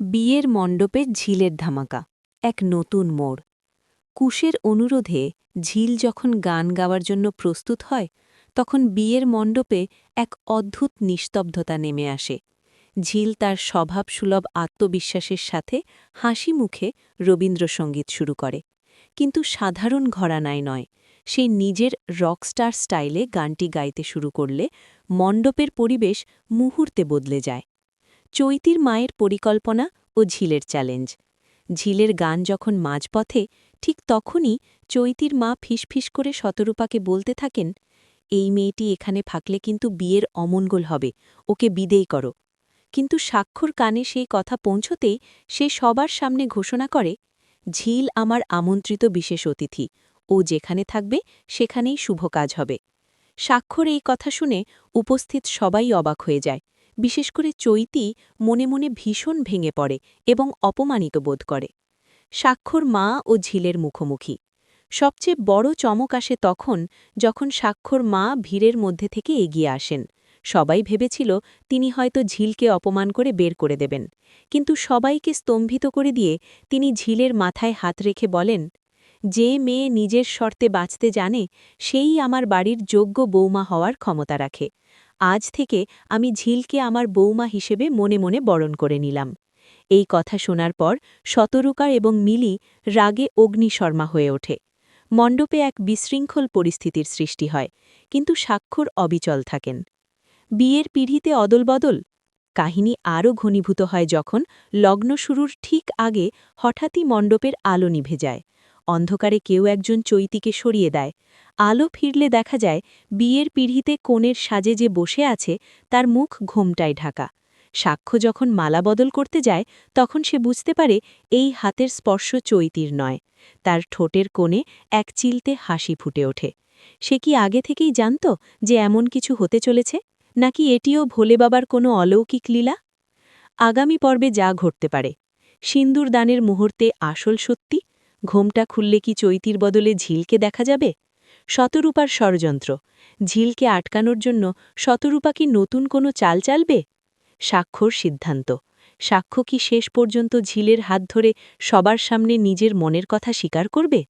বিয়ের মণ্ডপে ঝিলের ধামাকা, এক নতুন মোড়। কুশের অনুরোধে ঝিল যখন গান গাওয়ার জন্য প্রস্তুত হয়, তখন বিয়ের মণ্ডপে এক অদ্ভুত নিস্তব্ধতা নেমে আসে। ঝিল তার স্বভাবসুলভ আত্মবিশ্বাসের সাথে হাসি মুখে রবীন্দ্রসঙ্গীত শুরু করে। কিন্তু সাধারণ ঘরানায় নয়, সে নিজের রকস্টার স্টাইলে গানটি গাইতে শুরু করলে মণ্ডপের পরিবেশ মুহূর্তে বদলে যায়। চৈতির মায়ের পরিকল্পনা ও ঝিলের চ্যালেঞ্জ। ঝিলের গান যখন মাঝপথে, ঠিক তখনই চৈতির মা ফিসফিস করে শতরূপাকে বলতে থাকেন, এই মেয়েটি এখানে থাকলে কিন্তু বিয়ের অমঙ্গল হবে, ওকে বিদেয় করো। কিন্তু স্বাক্ষর কানে সেই কথা পৌঁছতেই সে সবার সামনে ঘোষণা করে, ঝিল আমার আমন্ত্রিত বিশেষ অতিথি, ও যেখানে থাকবে সেখানেই শুভ কাজ হবে। স্বাক্ষর এই কথা শুনে উপস্থিত সবাই অবাক হয়ে যায়। বিশেষ করে চৈতি মনে মনে ভীষণ ভেঙে পড়ে এবং অপমানিত বোধ করে। স্বাক্ষর মা ও ঝিলের মুখোমুখি। সবচেয়ে বড় চমক আসে তখন যখন স্বাক্ষর মা ভিড়ের মধ্যে থেকে এগিয়ে আসেন। সবাই ভেবেছিল তিনি হয়তো ঝিলকে অপমান করে বের করে দেবেন। কিন্তু সবাইকে স্তম্ভিত করে দিয়ে তিনি ঝিলের মাথায় হাত রেখে বলেন, যে মেয়ে নিজের শর্তে বাঁচতে জানে, সেই আমার বাড়ির যোগ্য বৌমা হওয়ার ক্ষমতা রাখে। আজ থেকে আমি ঝিলকে আমার বৌমা হিসেবে মনে মনে বরণ করে নিলাম। এই কথা শোনার পর শতরুকার এবং মিলি রাগে অগ্নিশর্মা হয়ে ওঠে। মণ্ডপে এক বিশৃঙ্খল পরিস্থিতির সৃষ্টি হয়, কিন্তু স্বাক্ষর অবিচল থাকেন। বিয়ের পিঢ়িতে অদলবদল, কাহিনী আরও ঘনীভূত হয় যখন লগ্ন শুরুর ঠিক আগে হঠাৎই মণ্ডপের আলো নিভে যায়। অন্ধকারে কেউ একজন চৈতিকে সরিয়ে দেয়। আলো ফিরলে দেখা যায়, বিয়ের পিঢ়িতে কোণের সাজে যে বসে আছে, তার মুখ ঘোমটায় ঢাকা। সাক্ষ্য যখন মালা বদল করতে যায়, তখন সে বুঝতে পারে, এই হাতের স্পর্শ চৈতির নয়। তার ঠোঁটের কোণে এক চিলতে হাসি ফুটে ওঠে। সে কি আগে থেকেই জানত যে এমন কিছু হতে চলেছে? নাকি এটিও ভোলে বাবার কোনো অলৌকিক লীলা? আগামী পর্বে যা ঘটতে পারে। সিন্দুর দানের মুহূর্তে আসল সত্যি ঘোমটা খুললে কি চৈতির বদলে ঝিলকে দেখা যাবে? শতরূপার ষড়যন্ত্র, ঝিলকে আটকানোর জন্য শতরূপা কি নতুন কোনো চাল চালবে? স্বাক্ষর সিদ্ধান্ত, সাক্ষ্য কি শেষ পর্যন্ত ঝিলের হাত ধরে সবার সামনে নিজের মনের কথা স্বীকার করবে?